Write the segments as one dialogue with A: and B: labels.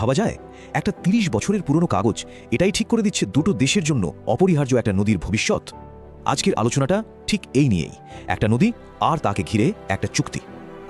A: ভাবা যায়? একটা তিরিশ বছরের পুরনো কাগজ, এটাই ঠিক করে দিচ্ছে দুটো দেশের জন্য অপরিহার্য একটা নদীর ভবিষ্যৎ। আজকের আলোচনাটা ঠিক এই নিয়েই, একটা নদী আর তাকে ঘিরে একটা চুক্তি।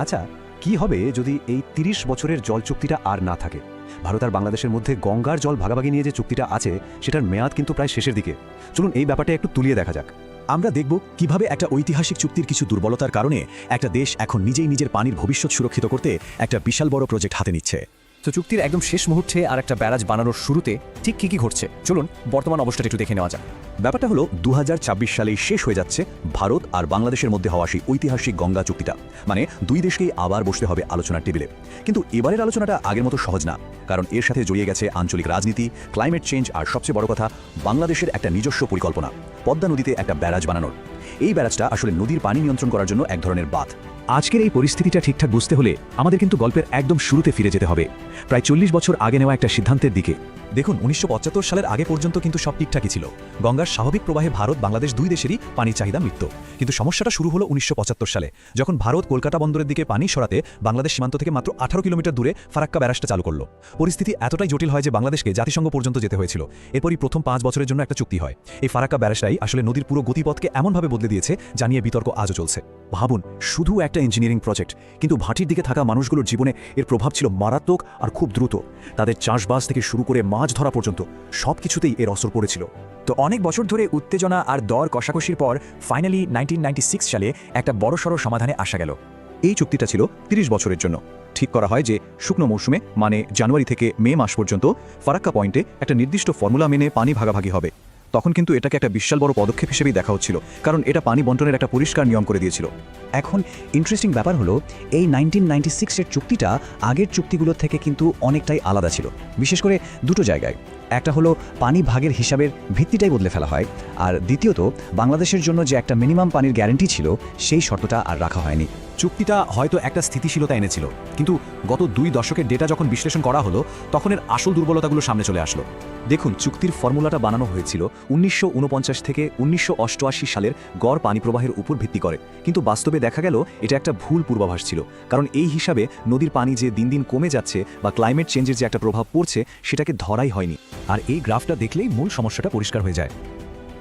B: আচ্ছা কি হবে যদি এই ৩০ বছরের জল চুক্তিটা আর না থাকে? ভারত আর বাংলাদেশের মধ্যে গঙ্গার জল ভাগাভাগি নিয়ে যে চুক্তিটা আছে, সেটার মেয়াদ কিন্তু প্রায় শেষের দিকে। চলুন এই ব্যাপারটা একটু তুলিয়ে দেখা যাক।
C: আমরা দেখব কীভাবে একটা ঐতিহাসিক চুক্তির কিছু দুর্বলতার কারণে একটা দেশ এখন নিজেই নিজের পানির ভবিষ্যৎ সুরক্ষিত করতে একটা বিশাল বড় প্রজেক্ট হাতে নিচ্ছে।
D: তো চুক্তির একদম শেষ মুহূর্তে আর একটা ব্যারাজ বানানোর শুরুতে ঠিক কি কি ঘটছে? চলুন বর্তমান অবস্থাটা একটু দেখে নেওয়া যাক।
C: ব্যাপারটা হলো দু সালেই শেষ হয়ে যাচ্ছে ভারত আর বাংলাদেশের মধ্যে হওয়া সেই ঐতিহাসিক গঙ্গা চুক্তিটা। মানে দুই দেশকেই আবার বসতে হবে আলোচনার টেবিলে। কিন্তু এবারের আলোচনাটা আগের মতো সহজ না, কারণ এর সাথে জড়িয়ে গেছে আঞ্চলিক রাজনীতি ক্লাইমেট চেঞ্জ আর সবচেয়ে বড় কথা, বাংলাদেশের একটা নিজস্ব পরিকল্পনা, পদ্মা নদীতে একটা ব্যারাজ বানানোর। এই ব্যারাজটা আসলে নদীর পানি নিয়ন্ত্রণ করার জন্য এক ধরনের বাঁধ। আজকের এই পরিস্থিতিটা ঠিকঠাক বুঝতে হলে আমাদের কিন্তু গল্পের একদম শুরুতে ফিরে যেতে হবে। প্রায় চল্লিশ বছর আগে নেওয়া একটা সিদ্ধান্তের দিকে। দেখুন, উনিশশো পঁচাত্তর সালের আগে পর্যন্ত কিন্তু সব ঠিকঠাকই ছিল। গঙ্গার স্বাভাবিক প্রবাহে ভারত বাংলাদেশ দুই দেশেরই পানির চাহিদা মৃত্যু কিন্তু সমস্যাটা শুরু হলো উনিশশো পঁচাত্তর সালে, যখন ভারত কলকাতা বন্দরের দিকে পানি সরাতে বাংলাদেশ সীমান্ত থেকে মাত্র আঠারো কিলোমিটার দূরে ফারাক্কা ব্যারাজটা চালু করল। পরিস্থিতি এতটাই জটিল হয় যে বাংলাদেশকে জাতিসংঘ পর্যন্ত যেতে হয়েছিল। এরপরই প্রথম পাঁচ বছরের জন্য একটা চুক্তি হয়। এই ফারাক্কা ব্যারাজটাই আসলে নদীর পুরো গতিপথকে এমনভাবে বদলে দিয়েছে, জানিয়ে বিতর্ক আজও চলছে। ভাবুন, শুধু একটা ইঞ্জিনিয়ারিং প্রজেক্ট কিন্তু ভাটির দিকে থাকা মানুষগুলোর জীবনে এর প্রভাব ছিল মারাত্মক আর খুব দ্রুত। তাদের চাষবাস থেকে শুরু করে মাছ ধরা পর্যন্ত সব কিছুতেই এর অসর পড়েছিল।
D: তো অনেক বছর ধরে উত্তেজনা আর দর কষাকষির পর ফাইনালি নাইনটিন সালে একটা বড়সড় সমাধানে আসা গেল।
C: এই চুক্তিটা ছিল ৩০ বছরের জন্য। ঠিক করা হয় যে, শুকনো মৌসুমে মানে জানুয়ারি থেকে মে মাস পর্যন্ত, ফারাক্কা পয়েন্টে একটা নির্দিষ্ট ফর্মুলা মেনে পানি ভাগাভাগি হবে। তখন কিন্তু এটাকে একটা বিশাল বড় পদক্ষেপ হিসেবেই দেখা হচ্ছিল, কারণ এটা পানি বন্টনের একটা পরিষ্কার নিয়ম করে দিয়েছিল।
B: এখন ইন্টারেস্টিং ব্যাপার হলো, এই নাইনটিন নাইনটি সিক্সের চুক্তিটা আগের চুক্তিগুলোর থেকে কিন্তু অনেকটাই আলাদা ছিল। বিশেষ করে দুটো জায়গায়, একটা হলো পানি ভাগের হিসাবের ভিত্তিটাই বদলে ফেলা হয়, আর দ্বিতীয়ত, বাংলাদেশের জন্য যে একটা মিনিমাম পানির গ্যারান্টি ছিল, সেই শর্তটা আর রাখা হয়নি।
C: চুক্তিটা হয়তো একটা স্থিতিশীলতা এনেছিল, কিন্তু গত দুই দশকের ডেটা যখন বিশ্লেষণ করা হলো, তখন এর আসল দুর্বলতাগুলো সামনে চলে আসলো। দেখুন, চুক্তির ফর্মুলাটা বানানো হয়েছিল উনিশশো ঊনপঞ্চাশ থেকে উনিশশো অষ্টআশি সালের গড় পানি প্রবাহের উপর ভিত্তি করে। কিন্তু বাস্তবে দেখা গেল, এটা একটা ভুল পূর্বাভাস ছিল, কারণ এই হিসাবে নদীর পানি যে দিন দিন কমে যাচ্ছে বা ক্লাইমেট চেঞ্জের যে একটা প্রভাব পড়ছে, সেটাকে ধরাই হয়নি। আর এই গ্রাফটা দেখলেই মূল সমস্যাটা পরিষ্কার হয়ে যায়।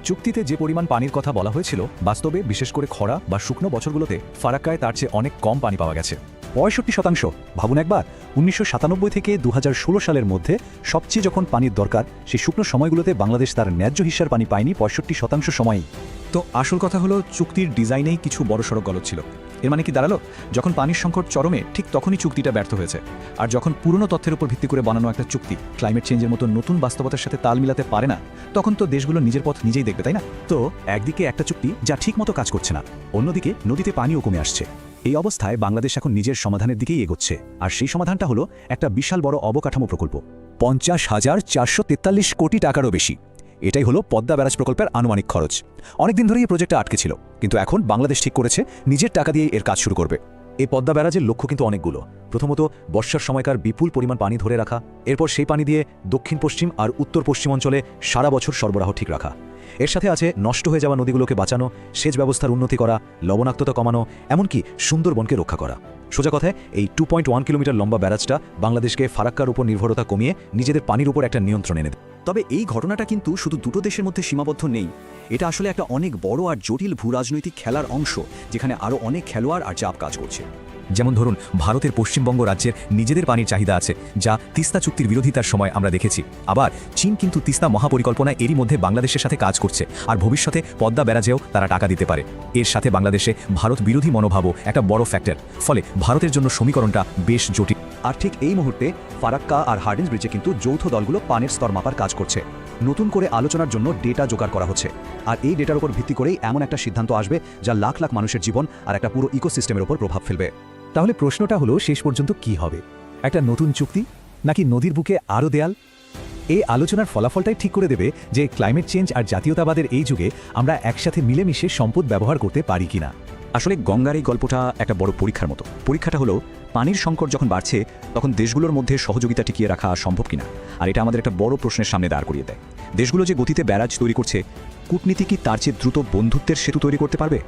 C: চুক্তিতে যে পরিমাণ পানির কথা বলা হয়েছিল, বাস্তবে বিশেষ করে খরা বা শুকনো বছরগুলোতে ফারাক্কায় তার চেয়ে অনেক কম পানি পাওয়া গেছে। পঁয়ষট্টি শতাংশ। ভাবুন একবার, উনিশশো সাতানব্বই থেকে দু হাজার ষোলো সালের মধ্যে সবচেয়ে যখন পানির দরকার, সেই শুকনো সময়গুলোতে বাংলাদেশ তার ন্যায্য হিসার পানি পায়নি পঁয়ষট্টি শতাংশ সময়ই। তো আসল কথা হলো, চুক্তির ডিজাইনেই কিছু বড়সড় গলত ছিল। এর মানে কি দাঁড়াল? যখন পানির সংকট চরমে, ঠিক তখনই চুক্তিটা ব্যর্থ হয়েছে। আর যখন পুরনো তথ্যের উপর ভিত্তি করে বানানো একটা চুক্তি ক্লাইমেট চেঞ্জের মতো নতুন বাস্তবতার সাথে তাল মিলাতে পারে না তখন তো দেশগুলো নিজের পথ নিজেই দেখবে, তাই না? তো একদিকে একটা চুক্তি যা ঠিক মতো কাজ করছে না, অন্যদিকে নদীতে পানিও কমে আসছে। এই অবস্থায় বাংলাদেশ এখন নিজের সমাধানের দিকেই এগোচ্ছে, আর সেই সমাধানটা হলো একটা বিশাল বড় অবকাঠামো প্রকল্প। পঞ্চাশ হাজার চারশো তেতাল্লিশ কোটি টাকারও বেশি। এটাই হলো পদ্মা ব্যারাজ প্রকল্পের আনুমানিক খরচ। অনেকদিন ধরেই এই প্রজেক্টটা আটকে ছিল, কিন্তু এখন বাংলাদেশ ঠিক করেছে, নিজের টাকা দিয়েই এর কাজ শুরু করবে। এই পদ্মা ব্যারাজের লক্ষ্য কিন্তু অনেকগুলো। প্রথমত, বর্ষার সময়কার বিপুল পরিমাণ পানি ধরে রাখা, এরপর সেই পানি দিয়ে দক্ষিণ পশ্চিম আর উত্তর পশ্চিম অঞ্চলে সারা বছর সরবরাহ ঠিক রাখা। এর সাথে আছে নষ্ট হয়ে যাওয়া নদীগুলোকে বাঁচানো, সেচ ব্যবস্থার উন্নতি করা, লবণাক্ততা কমানো, এমনকি সুন্দরবনকে রক্ষা করা। সোজা কথায়, এই টু পয়েন্ট ওয়ান কিলোমিটার লম্বা ব্যারাজটা বাংলাদেশকে ফারাক্কার উপর নির্ভরতা কমিয়ে নিজেদের পানির উপর একটা নিয়ন্ত্রণ এনে
E: তবে এই ঘটনাটা কিন্তু শুধু দুটো দেশের মধ্যে সীমাবদ্ধ নেই এটা আসলে একটা অনেক বড় আর জটিল ভূরাজনৈতিক খেলার অংশ যেখানে আরও অনেক খেলোয়াড় আর চাপ কাজ করছে।
C: যেমন ধরুন ভারতের পশ্চিমবঙ্গ রাজ্যের নিজেদের পানির চাহিদা আছে যা তিস্তা চুক্তির বিরোধিতার সময় আমরা দেখেছি। আবার চীন কিন্তু তিস্তা মহাপরিকল্পনায় এরই মধ্যে বাংলাদেশের সাথে কাজ করছে আর ভবিষ্যতে পদ্মা ব্যারাজেও তারা টাকা দিতে পারে। এর সাথে বাংলাদেশে ভারত বিরোধী মনোভাবও একটা বড় ফ্যাক্টর ফলে ভারতের জন্য সমীকরণটা বেশ জটিল।
B: আর ঠিক এই মুহূর্তে ফারাক্কা আর হার্ডেন্স ব্রিজে কিন্তু যৌথ দলগুলো পানির স্তর মাপার কাজ করছে। নতুন করে আলোচনার জন্য ডেটা জোগাড় করা হচ্ছে। আর এই ডেটার উপর ভিত্তি করেই এমন একটা সিদ্ধান্ত আসবে যা লাখ লাখ মানুষের জীবন আর একটা পুরো ইকোসিস্টেমের উপর প্রভাব ফেলবে।
C: তাহলে প্রশ্নটা হলো, শেষ পর্যন্ত কি হবে? একটা নতুন চুক্তি? নাকি নদীর বুকে আরও দেয়াল? এই আলোচনার ফলাফলটাই ঠিক করে দেবে যে ক্লাইমেট চেঞ্জ আর জাতীয়তাবাদের এই যুগে আমরা একসাথে মিলেমিশে সম্পদ ব্যবহার করতে পারি কিনা।
E: আসলে গঙ্গার এই গল্পটা একটা বড় পরীক্ষার মতো। পরীক্ষাটা হলো, পানির সংকট যখন বাড়ছে, তখন দেশগুলোর মধ্যে সহযোগিতা টিকিয়ে রাখা সম্ভব কিনা? আর এটা আমাদের একটা বড় প্রশ্নের সামনে দাঁড় করিয়ে দেয়। দেশগুলো যে গতিতে ব্যারাজ তৈরি করছে কূটনীতি কি তার চেয়ে দ্রুত বন্ধুত্বের সেতু তৈরি করতে পারবে?